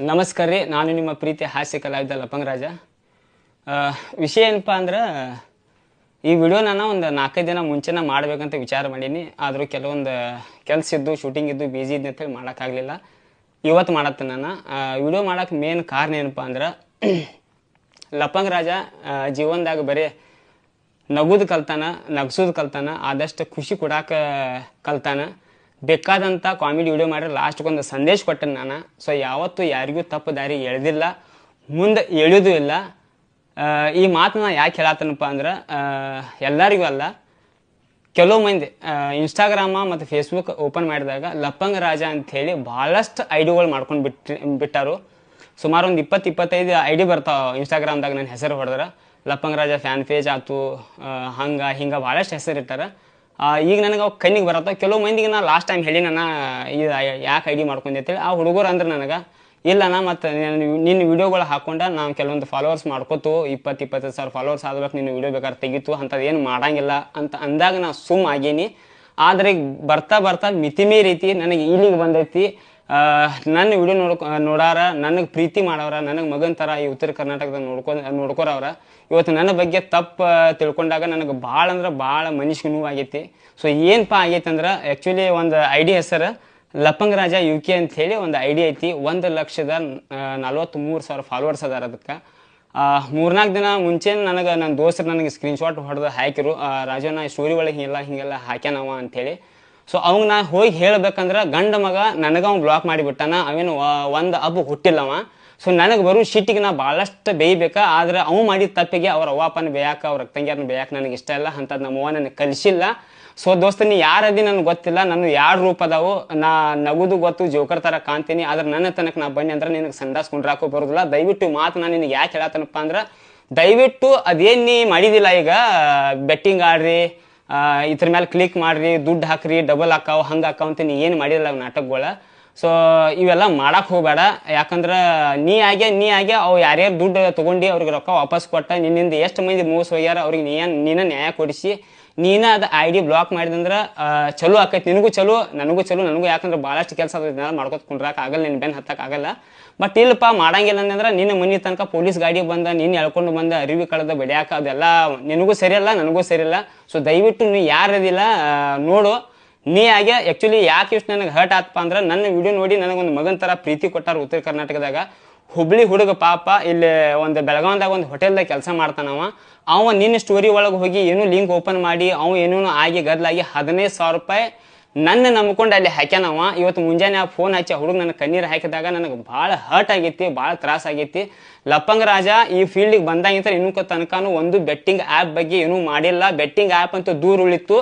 ನಮಸ್ಕಾರ ರೀ. ನಾನು ನಿಮ್ಮ ಪ್ರೀತಿ ಹಾಸ್ಯ ಕಲಾವಿದ ಲಪಂಗರಾಜ. ರಾಜ ವಿಷಯ ಏನಪ್ಪ ಅಂದ್ರೆ, ಈ ವಿಡಿಯೋ ನಾನು ಒಂದು ನಾಲ್ಕೈದು ದಿನ ಮುಂಚೆನ ಮಾಡಬೇಕಂತ ವಿಚಾರ ಮಾಡೀನಿ. ಆದರೂ ಕೆಲವೊಂದು ಕೆಲಸ ಇದ್ದು ಶೂಟಿಂಗ್ ಇದ್ದು ಬಿಜಿ ಇದ್ದು ಅಂತೇಳಿ ಮಾಡೋಕ್ಕಾಗಲಿಲ್ಲ. ಇವತ್ತು ಮಾಡತ್ತೆ ನಾನು. ವಿಡಿಯೋ ಮಾಡೋಕ್ಕೆ ಮೇನ್ ಕಾರಣ ಏನಪ್ಪ ಅಂದ್ರೆ, ಲಪಂಗರಾಜ ಜೀವನದಾಗ ಬರೀ ನಗುದು ಕಲ್ತಾನ, ನಗ್ಸೋದು ಕಲ್ತಾನ, ಆದಷ್ಟು ಖುಷಿ ಕೊಡಾಕ ಕಲ್ತಾನ. ಬೇಕಾದಂಥ ಕಾಮಿಡಿ ವಿಡಿಯೋ ಮಾಡಿ ಲಾಸ್ಟ್ಗೊಂದು ಸಂದೇಶ ಕೊಟ್ಟೆ ನಾನು. ಸೊ ಯಾವತ್ತೂ ಯಾರಿಗೂ ತಪ್ಪು ದಾರಿ ಎಳೆದಿಲ್ಲ, ಮುಂದೆ ಎಳೆಯೋದು ಇಲ್ಲ. ಈ ಮಾತನ್ನ ಯಾಕೆ ಹೇಳತ್ತನಪ್ಪ ಅಂದ್ರೆ ಎಲ್ಲರಿಗೂ ಅಲ್ಲ. ಕೆಲವು ಮಂದಿ ಇನ್ಸ್ಟಾಗ್ರಾಮ ಮತ್ತು ಫೇಸ್ಬುಕ್ ಓಪನ್ ಮಾಡಿದಾಗ ಲಪ್ಪಂಗ ರಾಜ ಅಂಥೇಳಿ ಭಾಳಷ್ಟು ಐಡಿಗಳು ಮಾಡ್ಕೊಂಡು ಬಿಟ್ಟು, ಬಿಟ್ಟರು. ಸುಮಾರು ಒಂದು ಇಪ್ಪತ್ತು ಇಪ್ಪತ್ತೈದು ಐ ಡಿ ಬರ್ತಾವೆ ಇನ್ಸ್ಟಾಗ್ರಾಮ್ದಾಗ ನನ್ನ ಹೆಸರು ಹೊಡೆದ್ರೆ. ಲಪ್ಪಂಗ ರಾಜ ಫ್ಯಾನ್ ಪೇಜ್ ಆಯ್ತು ಹಂಗೆ ಹಿಂಗೆ ಭಾಳಷ್ಟು ಹೆಸರು ಇಟ್ಟಾರ ಈಗ ನನಗೆ ಅವು ಕಣ್ಣಿಗೆ ಬರತ್ತ. ಕೆಲವು ಮಂದಿಗೆ ನಾನು ಲಾಸ್ಟ್ ಟೈಮ್ ಹೇಳಿ ನಾನು ಇದು ಯಾಕೆ ಐಡಿ ಮಾಡ್ಕೊಂಡೆ ಅಂತೇಳಿ. ಆ ಹುಡುಗರು ಅಂದ್ರೆ ನನಗೆ, ಇಲ್ಲ ನಾ ಮತ್ತು ನಿನ್ನ ವೀಡಿಯೋಗಳು ಹಾಕೊಂಡ ನಾನು ಕೆಲವೊಂದು ಫಾಲೋವರ್ಸ್ ಮಾಡ್ಕೋತು. ಇಪ್ಪತ್ತು, ಇಪ್ಪತ್ತೈದು ಸಾವಿರ ಫಾಲೋವರ್ಸ್ ಆದ್ಬೇಕು ನಿನ್ನ ವಿಡಿಯೋ ಬೇಕಾದ್ರೆ ತೆಗಿತು. ಅಂಥದ್ದು ಏನು ಮಾಡಂಗಿಲ್ಲ ಅಂತ ಅಂದಾಗ ನಾ ಸುಮ್ ಆಗೇನಿ. ಆದರೆ ಬರ್ತಾ ಬರ್ತಾ ಮಿತಿಮಿ ರೀತಿ ನನಗೆ ಇಲ್ಲಿಗೆ ಬಂದೈತಿ. ನನ್ನ ವಿಡಿಯೋ ನೋಡ್ಕೊ, ನೋಡಾರ, ನನಗೆ ಪ್ರೀತಿ ಮಾಡವ್ರ, ನನಗೆ ಮಗನ ಥರ ಈ ಉತ್ತರ ಕರ್ನಾಟಕದಾಗ ನೋಡ್ಕೊ, ನೋಡ್ಕೊರವ್ರ. ಇವತ್ತು ನನ್ನ ಬಗ್ಗೆ ತಪ್ಪು ತಿಳ್ಕೊಂಡಾಗ ನನಗೆ ಭಾಳ ಅಂದ್ರೆ ಭಾಳ ಮನುಷ್ಯ ಆಗೈತಿ ಸೊ ಏನಪ್ಪ ಆಗೈತೆ ಅಂದ್ರೆ ಆ್ಯಕ್ಚುಲಿ ಒಂದು ಐಡಿ ಹೆಸರು ಲಪಂಗ್ ರಾಜ ಯು ಕೆ ಅಂತ ಹೇಳಿ ಒಂದು ಐಡಿ ಐತಿ. ಒಂದು ಲಕ್ಷದ ನಲ್ವತ್ತ್ಮೂರು ಸಾವಿರ ಫಾಲೋವರ್ಸ್ ಅದಾರ ಅದಕ್ಕೆ. ಮೂರ್ನಾಲ್ಕು ದಿನ ಮುಂಚೆ ನನಗೆ ನನ್ನ ದೋಸ್ತರು ನನಗೆ ಸ್ಕ್ರೀನ್ಶಾಟ್ ಹೊಡೆದು ಹಾಕಿರು. ರಾಜನ ಸ್ಟೋರಿ ಒಳಗೆ ಹಿಂಗೆಲ್ಲ ಹಿಂಗೆಲ್ಲ ಹಾಕ್ಯಾನವ ಅಂಥೇಳಿ ಸೊ ಅವಂಗೆ ನಾ ಹೋಗಿ ಹೇಳ್ಬೇಕಂದ್ರೆ ಗಂಡ ಮಗ ನನಗೆ ಅವ್ನು ಬ್ಲಾಕ್ ಮಾಡಿಬಿಟ್ಟಾನ, ಅವೇನು ಒಂದು ಅಬ್ಬು ಹುಟ್ಟಿಲ್ಲವ. ಸೊ ನನಗೆ ಬರೋ ಶಿಟ್ಟಿಗೆ ನಾ ಭಾಳಷ್ಟು ಬೇಯ್ಬೇಕಾ, ಆದರೆ ಅವ ಮಾಡಿದ ತಪ್ಪಿಗೆ ಅವ್ರ ಅವ್ವಪ್ಪನ ಬೇಯಕ, ಅವ್ರ ತಂಗಿಯರನ್ನ ಬೇಯಕ್ಕೆ ನನಗೆ ಇಷ್ಟ ಇಲ್ಲ ಅಂಥದ್ದು ನಮ್ಮ ಅವ್ವ ನನಗೆ ಕಲಿಸಿಲ್ಲ. ಸೊ ದೋಸ್ತ, ನೀ ಯಾರದಿ ನನಗೆ ಗೊತ್ತಿಲ್ಲ ನಾನು ಯಾರು ರೂಪ ನಾ ನಗುದು ಗೊತ್ತು, ಜೋಕರ್ ಥರ ಕಾಣ್ತೀನಿ, ಆದ್ರೆ ನನ್ನ ತನಕ ನಾ ಬನ್ನಿ ಅಂದ್ರೆ ನಿನಗೆ ಸಂಡಾಸ್ ಕುಂಡ್ರಾಕೋ ಬರೋದಿಲ್ಲ. ದಯವಿಟ್ಟು ಮಾತು ನಾನು ನಿನಗೆ ಯಾಕೆ ಹೇಳತ್ತನಪ್ಪ ಅಂದ್ರೆ, ದಯವಿಟ್ಟು ಅದೇನು ನೀ ಮಾಡಿದಿಲ್ಲ ಈಗ ಬೆಟ್ಟಿಂಗ್ ಆಡ್ರಿ ಇದ್ರ ಮೇಲೆ ಕ್ಲಿಕ್ ಮಾಡ್ರಿ, ದುಡ್ಡು ಹಾಕ್ರಿ ಡಬಲ್ ಹಾಕಾವ್, ಹಂಗೆ ಹಾಕಾವ್ ಅಂತ ನೀ ಏನು ಮಾಡಿರಲ್ಲ ನಾಟಕಗಳ. ಸೊ ಇವೆಲ್ಲ ಮಾಡಕ್ಕೆ ಹೋಗಬೇಡ. ಯಾಕಂದ್ರೆ ನೀ ಆಗ್ಯ ನೀ ಆಗ್ಯ, ಅವು ಯಾರ್ಯಾರು ದುಡ್ಡು ತೊಗೊಂಡು ಅವ್ರಿಗೆ ರೊಕ್ಕ ವಾಪಸ್ ಕೊಟ್ಟ, ನಿನ್ನಿಂದ ಎಷ್ಟು ಮಂದಿ ಮೋಸ ಹೋಗ್ಯಾರ, ಅವ್ರಿಗೆ ನೀನ ನ್ಯಾಯ ಕೊಡಿಸಿ ನೀನ ಅದು ಐ ಡಿ ಬ್ಲಾಕ್ ಮಾಡಿದಂದ್ರೆ ಚಲೋ ಆಕೈತಿ. ನಿನಗೂ ಚಲೋ, ನನಗೂ ಚಲೋ, ನನಗೂ ಯಾಕಂದ್ರೆ ಭಾಳಷ್ಟು ಕೆಲಸ ಅದನ್ನೆಲ್ಲ ಮಾಡ್ಕೊತ ಕುಂಡ್ರಾಕ ಆಗಲ್ಲ ನಿನ್ನ ಬೆನ್ ಹತ್ತಕ್ಕೆ ಆಗಲ್ಲ. ಬಟ್ ಇಲ್ಲಪ್ಪ, ಮಾಡಂಗಿಲ್ಲ ಅಂದ್ರೆ ನಿನ್ನ ಮನೆ ತನಕ ಪೊಲೀಸ್ ಗಾಡಿ ಬಂದ, ನೀನು ಎಳ್ಕೊಂಡು ಬಂದ, ಅರಿವಿ ಕಳೆದ, ಬೆಳೆಯಾಕ ಅದೆಲ್ಲ ನಿನಗೂ ಸರಿಯಲ್ಲ ನನಗೂ ಸರಿಯಲ್ಲ ಸೊ ದಯವಿಟ್ಟು ನೀ ಯಾರದಿಲ್ಲ ನೋಡು. ನೀ ಆಗ್ಯ ಆ್ಯಕ್ಚುಲಿ ಯಾಕೆ ಇಷ್ಟು ನನಗೆ ಹರ್ಟ್ ಆತಪ್ಪ ಅಂದ್ರೆ, ನನ್ನ ವಿಡಿಯೋ ನೋಡಿ ನನಗೊಂದು ಮಗನ ಥರ ಪ್ರೀತಿ ಕೊಟ್ಟಾರ ಉತ್ತರ ಕರ್ನಾಟಕದಾಗ. ಹುಬ್ಳಿ ಹುಡುಗ ಪಾಪ ಇಲ್ಲಿ ಒಂದು ಬೆಳಗಾವ್ದಾಗ ಒಂದು ಹೋಟೆಲ್ದಾಗ ಕೆಲಸ ಮಾಡ್ತಾನವ ಅವ. ನಿನ್ನ ಸ್ಟೋರಿ ಒಳಗೆ ಹೋಗಿ ಏನೋ ಲಿಂಕ್ ಓಪನ್ ಮಾಡಿ, ಅವ ಏನೇನು ಆಗಿ ಗದ್ಲಾಗಿ ಹದಿನೈದು ಸಾವಿರ ರೂಪಾಯಿ ನನ್ನ ನಂಬ್ಕೊಂಡು ಅಲ್ಲಿ ಹಾಕ್ಯಾನವ ಇವತ್ತು ಮುಂಜಾನೆ ಆ ಫೋನ್ ಹಚ್ಚಿ ಹುಡುಗ ನನ್ನ ಕಣ್ಣೀರು ಹಾಕಿದಾಗ ನನಗೆ ಭಾಳ ಹರ್ಟ್ ಆಗೈತಿ, ಭಾಳ ತ್ರಾಸ ಆಗೈತಿ. ಲಪ್ಪಂಗ ರಾಜ, ಈ ಫೀಲ್ಡಿಗೆ ಬಂದಾಗಿಂತ ಇನ್ನೂ ತನಕನೂ ಒಂದು ಬೆಟ್ಟಿಂಗ್ ಆ್ಯಪ್ ಬಗ್ಗೆ ಏನೂ ಮಾಡಿಲ್ಲ. ಬೆಟ್ಟಿಂಗ್ ಆ್ಯಪ್ ಅಂತೂ ದೂರ ಉಳಿತು.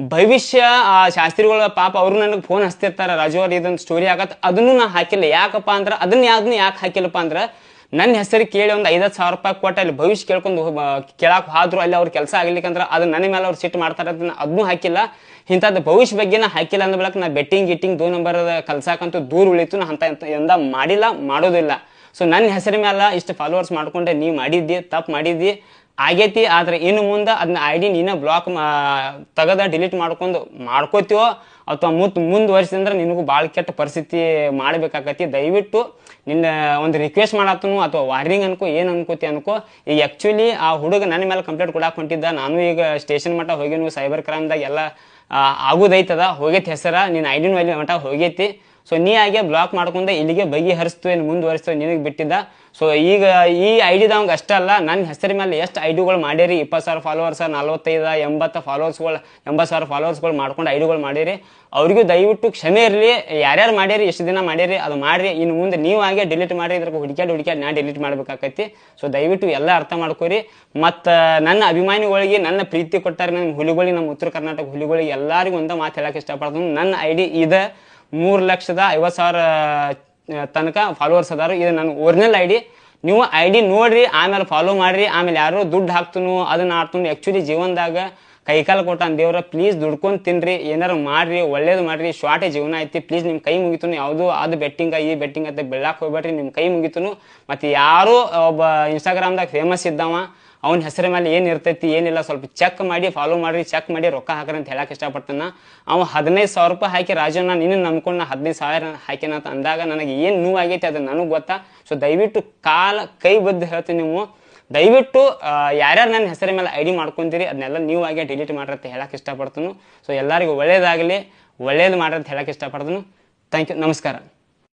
ಭವಿಷ್ಯ, ಆ ಶಾಸ್ತ್ರಿಗಳ ಪಾಪ ಅವರು ನನಗೆ ಫೋನ್ ಹಚ್ತಿರ್ತಾರೆ, ರಾಜು ಅವ್ರು ಇದೊಂದು ಸ್ಟೋರಿ ಆಗತ್ತೆ ಅದನ್ನು ನಾ ಹಾಕಿಲ್ಲ. ಯಾಕಪ್ಪ ಅಂದ್ರೆ, ಅದನ್ನ ಯಾವ್ದನ್ನ ಯಾಕೆ ಹಾಕಿಲ್ಲಪ್ಪ ಅಂದ್ರೆ ನನ್ನ ಹೆಸರು ಕೇಳಿ ಒಂದು ಐದತ್ತು ಸಾವಿರ ರೂಪಾಯಿ ಕೊಟ್ಟು ಅಲ್ಲಿ ಭವಿಷ್ಯ ಕೇಳ್ಕೊಂಡು ಕೇಳಕ್ಕೆ ಹೋದ್ರು, ಅಲ್ಲಿ ಅವ್ರ ಕೆಲಸ ಆಗ್ಲಿಕ್ಕಂದ್ರೆ ಅದು ನನ್ನ ಮೇಲೆ ಅವ್ರು ಸಿಟ್ಟು ಮಾಡ್ತಾರೆ ಅದನ್ನ ಅದನ್ನೂ ಹಾಕಿಲ್ಲ. ಇಂಥದ್ದು ಭವಿಷ್ಯ ಬಗ್ಗೆ ನಾ ಹಾಕಿಲ್ಲ ಅಂದ ಬಳಕ ನಾ ಬೆಟ್ಟಿಂಗ್ ಗಿಟ್ಟಿಂಗ್, ದೋ ನಂಬರ್ ಕಲ್ಸಾಕಂತೂ ದೂರ ಉಳಿತು, ನಾ ಅಂತ ಎಂದ ಮಾಡಿಲ್ಲ, ಮಾಡೋದಿಲ್ಲ. ಸೊ ನನ್ನ ಹೆಸರು ಮೇಲೆ ಇಷ್ಟು ಫಾಲೋವರ್ಸ್ ಮಾಡ್ಕೊಂಡೆ, ನೀವು ಮಾಡಿದ್ದಿ, ತಪ್ಪು ಮಾಡಿದ್ದಿ ಆಗೈತಿ, ಆದ್ರೆ ಇನ್ನು ಮುಂದೆ ಅದನ್ನ ಐ ಡಿ ನೀನು ಬ್ಲಾಕ್ ಮಾ, ತೆಗೆದ ಡಿಲೀಟ್ ಮಾಡ್ಕೊಂಡು ಮಾಡ್ಕೋತೀವೋ ಅಥವಾ ಮುತ್ ಮುಂದುವರಿಸಿದ್ರೆ ನಿನಗೂ ಭಾಳ ಕೆಟ್ಟ ಪರಿಸ್ಥಿತಿ ಮಾಡಬೇಕಾಕತಿ. ದಯವಿಟ್ಟು ನಿನ್ನ ಒಂದು ರಿಕ್ವೆಸ್ಟ್ ಮಾಡತ್ತನು ಅಥವಾ ವಾರ್ನಿಂಗ್ ಅನ್ಕೋ, ಏನು ಅನ್ಕೋತಿ ಅನ್ಕೋ. ಈಗ ಆ್ಯಕ್ಚುಲಿ ಆ ಹುಡುಗ ನನ್ನ ಮೇಲೆ ಕಂಪ್ಲೇಂಟ್ ಕೊಡಕ್ಕೆ ಹೊಂಟಿದ್ದ. ನಾನು ಈಗ ಸ್ಟೇಷನ್ ಮಟ್ಟ ಹೋಗಿನೂ ಸೈಬರ್ ಕ್ರೈಮ್ದಾಗ ಎಲ್ಲ ಆಗೋದೈತದ. ಹೋಗೈತಿ ಹೆಸರ, ನಿನ್ನ ಐ ಡಿನೂ ಮಟ್ಟ ಹೋಗೈತಿ. ಸೊ ನೀ ಹಾಗೆ ಬ್ಲಾಕ್ ಮಾಡ್ಕೊಂಡೆ ಇಲ್ಲಿಗೆ ಬಗೆಹರಿಸ್ತು ಏನು ಮುಂದುವರಿಸ್ತು ನಿನಗೆ ಬಿಟ್ಟಿದ್ದ? ಸೊ ಈಗ ಈ ಐ ಡಿದವಂಗೆ ಅಷ್ಟೇ ಅಲ್ಲ ನನ್ನ ಹೆಸರಿನ ಮೇಲೆ ಎಷ್ಟು ಐ ಡಿಗಳು ಮಾಡಿರಿ? ಇಪ್ಪತ್ತು ಸಾವಿರ ಫಾಲೋವರ್ಸ್ ನಲ್ವತ್ತೈದು, ಎಂಬತ್ತು ಫಾಲೋವರ್ಸ್ಗಳು ಎಂಬತ್ತು ಸಾವಿರ ಫಾಲೋವರ್ಸ್ಗಳು ಮಾಡ್ಕೊಂಡು ಐಡಿಗಳು ಡಿಗಳು ಮಾಡಿರಿ. ಅವ್ರಿಗೂ ದಯವಿಟ್ಟು ಕ್ಷಮೆ ಇರಲಿ. ಯಾರ್ಯಾರು ಮಾಡಿರಿ, ಎಷ್ಟು ದಿನ ಮಾಡಿರಿ, ಅದು ಮಾಡಿರಿ. ಇನ್ನು ಮುಂದೆ ನೀವು ಹಾಗೆ ಡಿಲೀಟ್ ಮಾಡಿ ಇದ್ರಾಗ ಹುಡುಕ್ಯಾಡಿ ಹುಡುಕ್ಯಾಡಿ ನಾ ಡಿಲೀಟ್ ಮಾಡ್ಬೇಕಾಕೈತಿ. ಸೊ ದಯವಿಟ್ಟು ಎಲ್ಲ ಅರ್ಥ ಮಾಡ್ಕೊರಿ. ಮತ್ತು ನನ್ನ ಅಭಿಮಾನಿಗಳಿಗೆ, ನನ್ನ ಪ್ರೀತಿ ಕೊಟ್ಟಾರೆ ನನ್ನ ಹುಲಿಗಳಿಗೆ ನಮ್ಮ ಉತ್ತರ ಕರ್ನಾಟಕ ಹುಲಿಗಳಿಗೆ ಎಲ್ಲರಿಗೂ ಒಂದು ಮಾತು ಹೇಳಕ್ಕೆ ಇಷ್ಟಪಡ್ತೀನಿ. ನನ್ನ ಐ ಡಿ ಇದೆ. ಮೂರು ಲಕ್ಷದ ಐವತ್ತು ಸಾವಿರ ತನಕ ಫಾಲೋವರ್ಸ್ ಅದಾರ. ಇದು ನನ್ನ ಒರಿಜಿನಲ್ ಐ ಡಿ ನೀವು ಐ ಡಿ ನೋಡ್ರಿ, ಆಮೇಲೆ ಫಾಲೋ ಮಾಡಿರಿ, ಆಮೇಲೆ ಯಾರು ದುಡ್ಡು ಹಾಕ್ತನು, ಅದನ್ನ ಆಡ್ತನು. ಆ್ಯಕ್ಚುಲಿ ಜೀವನದಾಗ ಕೈಕಾಲು ಕೊಟ್ಟಾನ, ದೇವ್ರ ಪ್ಲೀಸ್ ದುಡ್ಕೊಂಡು ತಿನ್ರಿ, ಏನಾರು ಮಾಡ್ರಿ, ಒಳ್ಳೇದು ಮಾಡ್ರಿ ಶಾರ್ಟೇಜ್ ಜೀವನ ಐತಿ ಪ್ಲೀಸ್ ನಿಮ್ಮ ಕೈ ಮುಗಿತು ಯಾವುದು ಅದು ಬೆಟ್ಟಿಂಗ ಈ ಬೆಟ್ಟಿಂಗ್ ಅಂತ ಬೆಳ್ಳಾಕ್ ಹೋಗ್ಬೇಡ್ರಿ ನಿಮ್ಮ ಕೈ ಮುಗಿತು ಮತ್ತು ಯಾರೋ ಒಬ್ಬ ಇನ್ಸ್ಟಾಗ್ರಾಮ್ದಾಗ ಫೇಮಸ್ ಇದ್ದಾವ, ಅವ್ನ ಹೆಸರ ಮೇಲೆ ಏನು ಇರ್ತೈತಿ, ಏನಿಲ್ಲ, ಸ್ವಲ್ಪ ಚೆಕ್ ಮಾಡಿ ಫಾಲೋ ಮಾಡ್ರಿ ಚೆಕ್ ಮಾಡಿ, ರೊಕ್ಕ ಹಾಕ್ರಿ ಅಂತ ಹೇಳಕ್ಕೆ ಇಷ್ಟಪಡ್ತಾನ ಅವ ಹದಿನೈದು ಸಾವಿರ ರೂಪಾಯಿ ಹಾಕಿ ರಾಜು ನಾನು ನಿನ್ನ ನಂಬ್ಕೊಂಡು ನಾ ಹದಿನೈದು ಸಾವಿರ ಹಾಕಿನ ಅಂತ ಅಂದಾಗ ನನಗೆ ಏನು ಆಗೈತಿ ಅದು ನನಗೆ ಗೊತ್ತಾ. ಸೊ ದಯವಿಟ್ಟು ಕಾಲ ಕೈ ಬದ್ದು ಹೇಳ್ತೀನಿ ನೀವು. ದಯವಿಟ್ಟು ಯಾರ್ಯಾರು ನನ್ನ ಹೆಸರ ಮೇಲೆ ಐ ಡಿ ಮಾಡ್ಕೊತೀರಿ, ಅದನ್ನೆಲ್ಲ ನೀವು ಆಗಿ ಡಿಲೀಟ್ ಮಾಡ್ರಂತ ಹೇಳಕ್ಕೆ ಇಷ್ಟಪಡ್ತೀನಿ. ಸೊ ಎಲ್ಲರಿಗೂ ಒಳ್ಳೇದಾಗಲಿ, ಒಳ್ಳೇದು ಮಾಡ್ರಂತ ಹೇಳಕ್ಕೆ ಇಷ್ಟಪಡ್ತೀನಿ. ಥ್ಯಾಂಕ್ ಯು ನಮಸ್ಕಾರ.